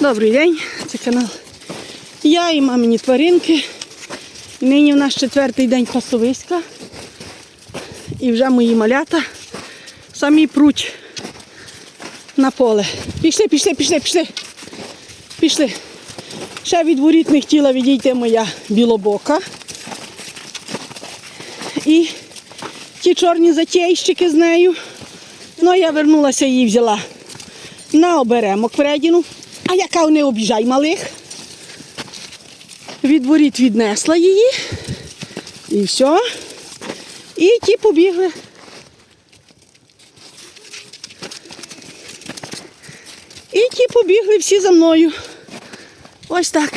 Добрий день, це канал. Я і мамині тваринки. Нині в нас четвертий день пасовиська. І вже мої малята самі пруть на поле. Пішли, пішли, пішли, пішли. Пішли. Ще від воріт не хотіла відійти моя білобока. І ті чорні затейщики з нею. Ну, я вернулася її взяла на оберемок передіну. А яка не обіжай малих. Від воріт віднесла її. І все. І ті побігли. І ті побігли всі за мною. Ось так.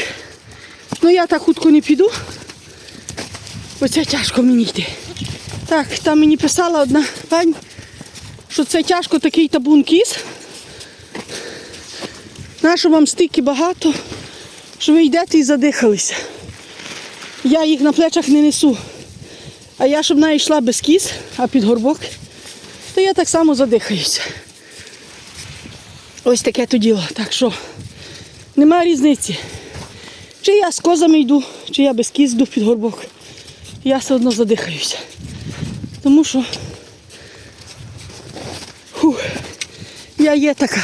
Ну я так хутко не піду. Бо це тяжко мені йти. Так, там мені писала одна пані, що це тяжко такий табун кіз. Нащо вам стільки багато, що ви йдете і задихалися. Я їх на плечах не несу. А я, щоб вона йшла без кіз, а під горбок, то я так само задихаюся. Ось таке то діло. Так що немає різниці. Чи я з козами йду, чи я без кіз йду під горбок. Я все одно задихаюся. Тому що фух, я є така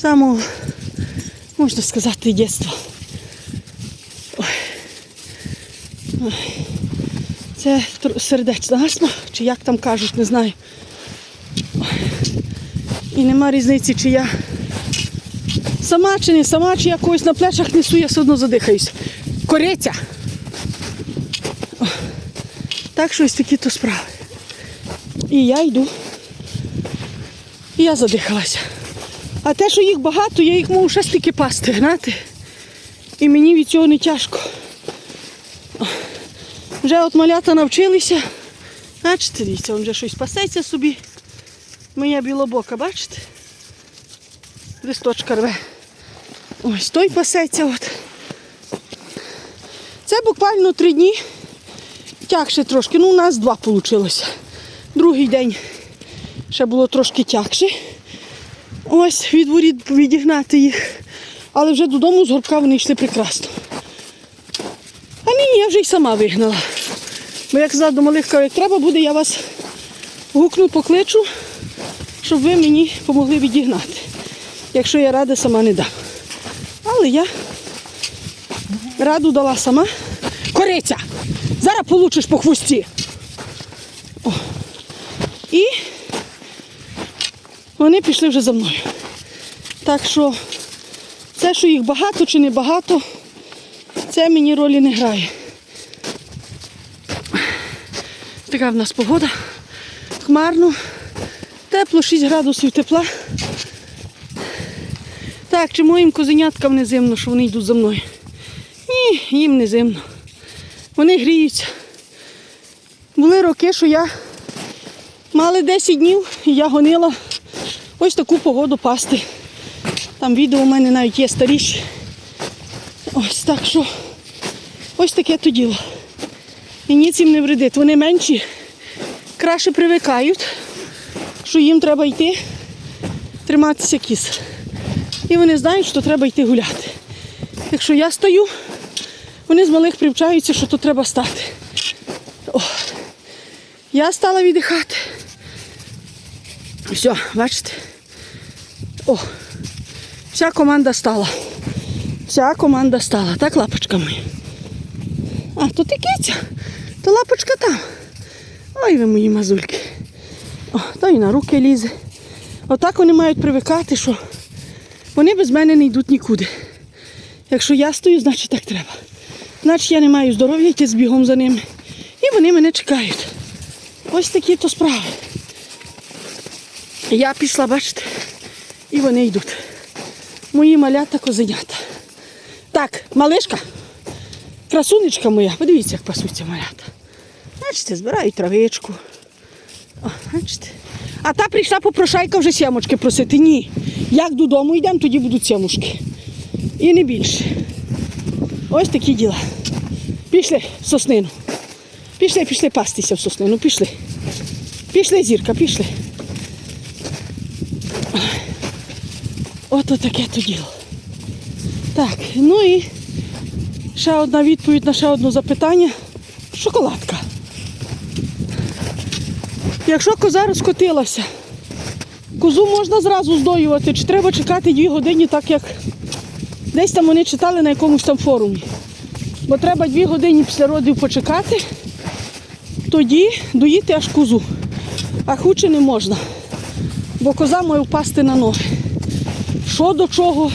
самого, можна сказати, дитинства. Це сердечна астма, чи як там кажуть, не знаю. І нема різниці, чи я сама чи не сама, чи я когось на плечах несу, я все одно задихаюся. Кориця. Так що ось такі то справи. І я йду. І я задихалася. А те, що їх багато, я їх можу ще стільки пасти, знаєте? І мені від цього не тяжко. Вже от малята навчилися. Бачите, дивіться, він вже щось пасеться собі. Моя білобока, бачите? Листочка рве. Ось той пасеться. от. Це буквально три дні. Тягше трошки. Ну, у нас два вийшло. Другий день ще було трошки тягше. Ось від воріт відігнати їх. Але вже додому з горбка вони йшли прекрасно. А нині я вже й сама вигнала. Бо я казала до малих, як треба буде, я вас гукну, покличу, щоб ви мені допомогли відігнати. Якщо я рада сама не дам. Але я раду дала сама. Кориця! Зараз получиш по хвості. О. І вони пішли вже за мною. Так що це, що їх багато чи не багато, це мені ролі не грає. Така в нас погода. Хмарно, тепло, 6 градусів тепла. Так, чи моїм козеняткам не зимно, що вони йдуть за мною? Ні, їм не зимно. Вони гріються. Були роки, що я мали 10 днів і я гонила ось таку погоду пасти. Там відео у мене навіть є старіші. Ось так що ось таке то діло. І ніц їм не вредить. Вони менші, краще привикають, що їм треба йти, триматися кіс. І вони знають, що треба йти гуляти. Якщо я стою, вони з малих привчаються, що тут треба стати. О, я стала віддихати. Все, бачите? О, вся команда стала. Вся команда стала. Так, лапочка моя? А, тут і киця, то лапочка там. Ой, ви мої мазульки. О, то і на руки лізе. Отак вони мають привикати, що вони без мене не йдуть нікуди. Якщо я стою, значить так треба. Значить я не маю здоров'я йти з бігом за ними. І вони мене чекають. Ось такі то справи. Я пішла, бачите, і вони йдуть. Мої малята козенята. Так, малишка, красунечка моя, подивіться, як пасуться малята. Бачите, збирають травичку. О, бачите. А та прийшла попрошайка вже сімочки просити. Ні. Як додому йдемо, тоді будуть сімушки. І не більше. Ось такі діла. Пішли в соснину. Пішли, пішли пастися в соснину, пішли. Пішли, зірка, пішли. Ото таке то діло. Так, ну і ще одна відповідь на ще одне запитання. Шоколадка. Якщо коза розкотилася, козу можна зразу здоювати, чи треба чекати дві години, так як десь там вони читали на якомусь там форумі. Бо треба дві години після родів почекати, тоді доїти аж козу. А хуче не можна, бо коза має впасти на ноги. Що до чого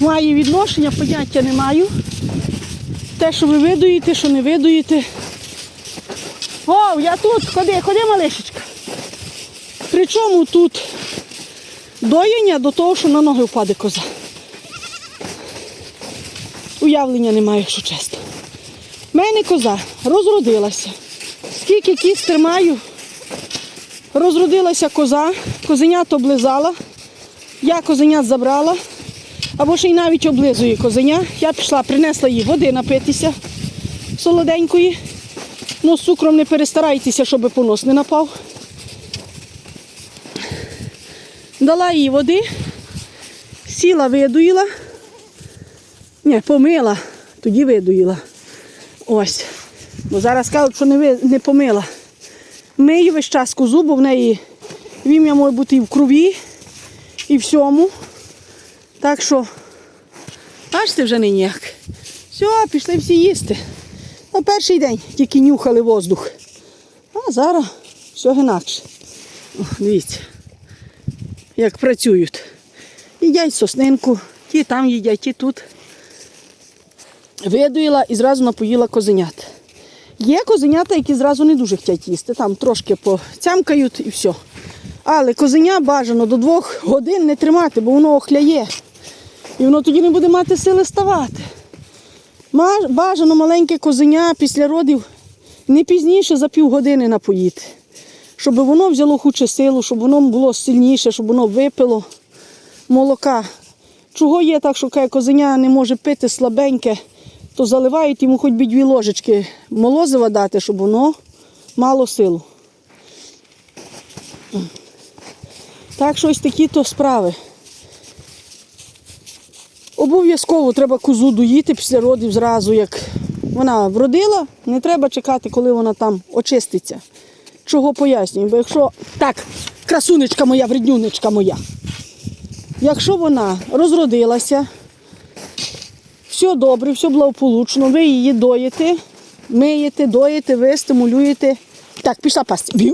має відношення, поняття не маю. Те, що ви видуєте, що не видуєте. О, я тут, ходи, ходи, малишечка. Причому тут доєння до того, що на ноги впаде коза. Уявлення немає, якщо чесно. В мене коза розродилася. Скільки кіст тримаю, розродилася коза, козенят облизала. Я козенят забрала, або ще й навіть облизує козеня. Я пішла, принесла їй води напитися солоденької. Ну, з цукром не перестарайтеся, щоб понос не напав. Дала їй води, сіла, видуїла. Ні, помила, тоді видуїла. Ось. Бо зараз кажуть, що не, ви, не помила. Мию весь час козу, бо в неї вім'я може бути і в крові, і всьому. Так що, бачите вже не ніяк. Все, пішли всі їсти. На перший день тільки нюхали воздух. А зараз все інакше. О, дивіться, як працюють. Їдять соснинку, ті там їдять, ті тут. Видуїла і зразу напоїла козенят. Є козенята, які зразу не дуже хочуть їсти. Там трошки поцямкають і все. Але козеня бажано до двох годин не тримати, бо воно охляє. І воно тоді не буде мати сили ставати. Бажано маленьке козеня після родів не пізніше за півгодини напоїти. Щоб воно взяло хуче силу, щоб воно було сильніше, щоб воно випило молока. Чого є так, що козеня не може пити слабеньке, то заливають йому хоч би дві ложечки молозива дати, щоб воно мало силу. Так що ось такі то справи. Обов'язково треба козу доїти після родів зразу, як вона вродила, не треба чекати, коли вона там очиститься. Чого пояснюю? Бо якщо так, красунечка моя, вреднюнечка моя. Якщо вона розродилася, все добре, все благополучно, ви її доїте, миєте, доїте, ви стимулюєте. Так, пішла пасти.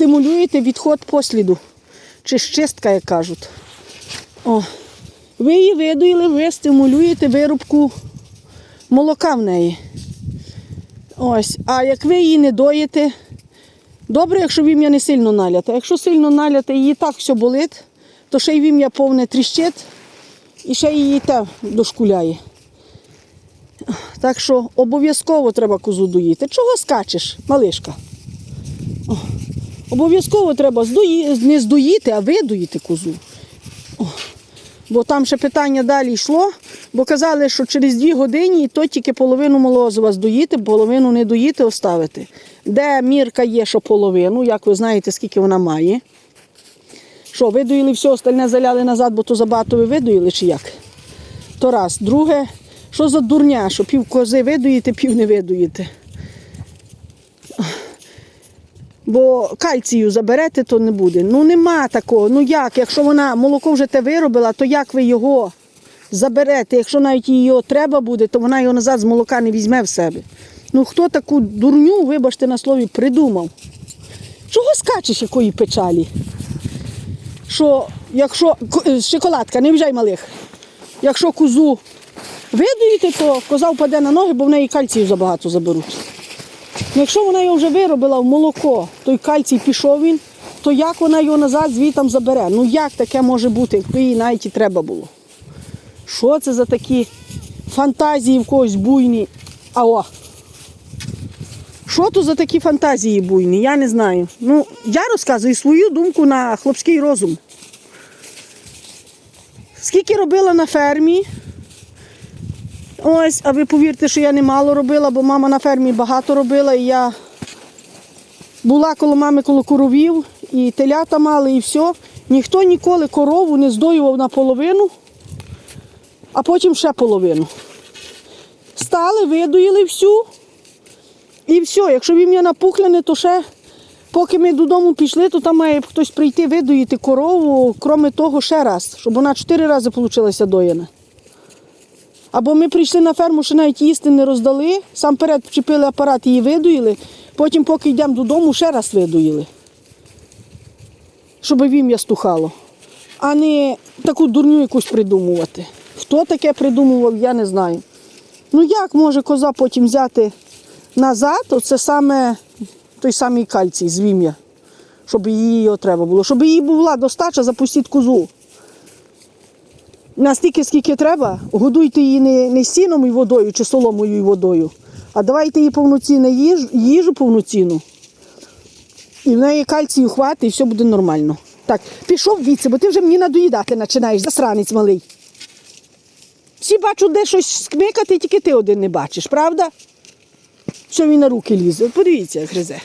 Стимулюєте відход посліду. Чи щистка, як кажуть. О. Ви її видоїли, ви стимулюєте вирубку молока в неї. Ось. А як ви її не доїте, добре, якщо вім'я не сильно наляте. Якщо сильно наляте, її так все болить, то ще й вім'я повне тріщить і ще її те дошкуляє. Так що обов'язково треба козу доїти. Чого скачеш, малишка? Обов'язково треба здої... не здоїти, а видоїти козу. О, Бо там ще питання далі йшло, бо казали, що через дві години і то тільки половину молозива здоїти, половину не доїти, оставити. Де мірка є, що половину, як ви знаєте, скільки вона має. Що, видоїли все, остальне заляли назад, бо то забагато ви видоїли чи як? То раз. Друге, що за дурня, що пів кози видоїте, пів не видоїте. Бо кальцію заберете, то не буде. Ну нема такого. Ну як? Якщо вона молоко вже те виробила, то як ви його заберете? Якщо навіть її треба буде, то вона його назад з молока не візьме в себе. Ну хто таку дурню, вибачте на слові, придумав? Чого скачеш якої печалі? Що якщо е, шоколадка, не вжай малих. Якщо козу видуєте, то коза впаде на ноги, бо в неї кальцію забагато заберуть. Ну, Якщо вона його вже виробила в молоко, той кальцій пішов він, то як вона його назад звітом забере? Ну як таке може бути, якби їй навіть і треба було? Що це за такі фантазії в когось буйні? А! Що то за такі фантазії буйні? Я не знаю. Ну, я розказую свою думку на хлопський розум. Скільки робила на фермі, Ось, а ви повірте, що я немало робила, бо мама на фермі багато робила, і я була коло мами коло коровів, і телята мали, і все. Ніхто ніколи корову не здоював наполовину, а потім ще половину. Стали, видоїли всю. І все, якщо вім'я напухляне, то ще, поки ми додому пішли, то там має хтось прийти видоїти корову, крім того, ще раз, щоб вона чотири рази получилася доєна. Або ми прийшли на ферму, ще навіть їсти не роздали, сам перед вчепили апарат, її видоїли, потім, поки йдемо додому, ще раз видоїли. Щоб вім'я стухало. А не таку дурню якусь придумувати. Хто таке придумував, я не знаю. Ну як може коза потім взяти назад, оце саме той самий кальцій з вім'я, щоб її треба було. Щоб їй була достача, запустіть козу. Настільки, скільки треба, годуйте її не, не сіном і водою чи соломою і водою, а давайте їй повноцінну їжу, їжу повноцінну. І в неї кальцію хватить, і все буде нормально. Так, пішов віце, бо ти вже мені надоїдати починаєш, засранець малий. Всі бачать, де щось скмикати, тільки ти один не бачиш, правда? Що він на руки лізе? Подивіться, як гризе.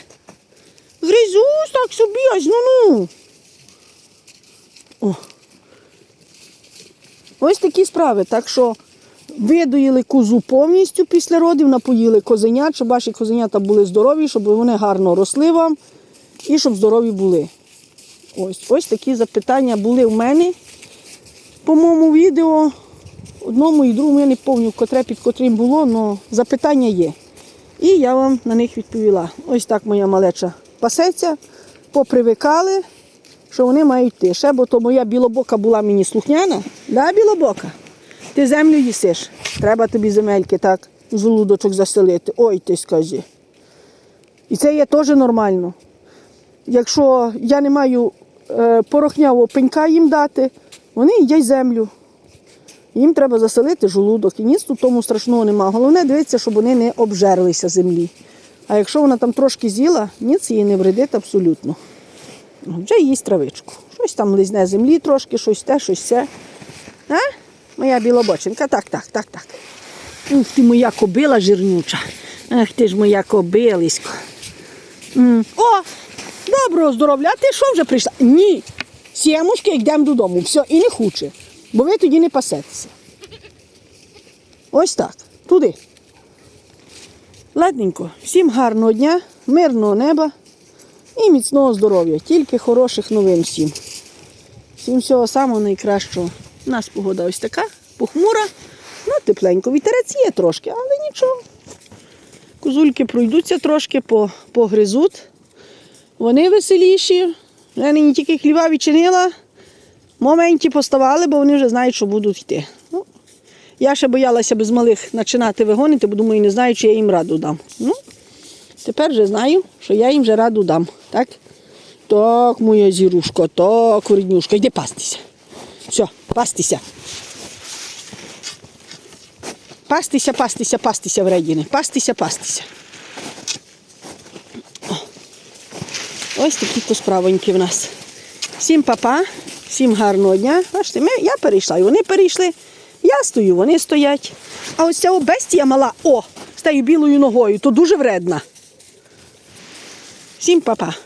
Гризусь так собі, аж ну ну. О. Ось такі справи. Так що видоїли козу повністю після родів, напоїли козенят, щоб ваші козенята були здорові, щоб вони гарно росли вам і щоб здорові були. Ось, ось такі запитання були в мене по моєму відео. Одному і другому я не пам'ятаю, котре під котрим було, але запитання є. І я вам на них відповіла. Ось так моя малеча пасеться, попривикали, що вони мають йти. Ще, бо то моя білобока була мені слухняна. Да, білобока? Ти землю їсиш. Треба тобі земельки так, желудочок заселити. Ой, ти скажи. І це є теж нормально. Якщо я не маю е, порохнявого пенька їм дати, вони їдять землю. Їм треба заселити желудок. І ніц тут тому страшного нема. Головне дивитися, щоб вони не обжерлися землі. А якщо вона там трошки з'їла, ніц їй не вредить абсолютно. Вже їсть травичку. Щось там лизне землі трошки, щось те, щось це. А? Моя білобочинка. Так, так, так, так. Ух ти моя кобила жирнюча. Ах ти ж моя кобилисько. О! Доброго здоров'я, ти що вже прийшла? Ні. Сімушки, йдемо додому. Все, і не хоче. Бо ви тоді не пасетеся. Ось так. Туди. Ладненько. Всім гарного дня, мирного неба і міцного здоров'я. Тільки хороших новин всім. Всім всього самого найкращого. У нас погода ось така, похмура, ну тепленько. Вітерець є трошки, але нічого. Козульки пройдуться трошки, погризуть. Вони веселіші. Я не тільки хліба відчинила, моменті поставали, бо вони вже знають, що будуть йти. Ну, я ще боялася без малих починати вигонити, бо думаю, не знаю, чи я їм раду дам. Ну, тепер вже знаю, що я їм вже раду дам. Так, так моя зірушка, так, ріднюшка, йди пастися. Все, пастися. Пастися, пастися, пастися, вредіни. Пастися, пастися. Ось такі то справоньки в нас. Всім папа, всім гарного дня. Бачите, ми, я перейшла, і вони перейшли. Я стою, вони стоять. А ось ця бестія мала, о, з тією білою ногою, то дуже вредна. Всім папа.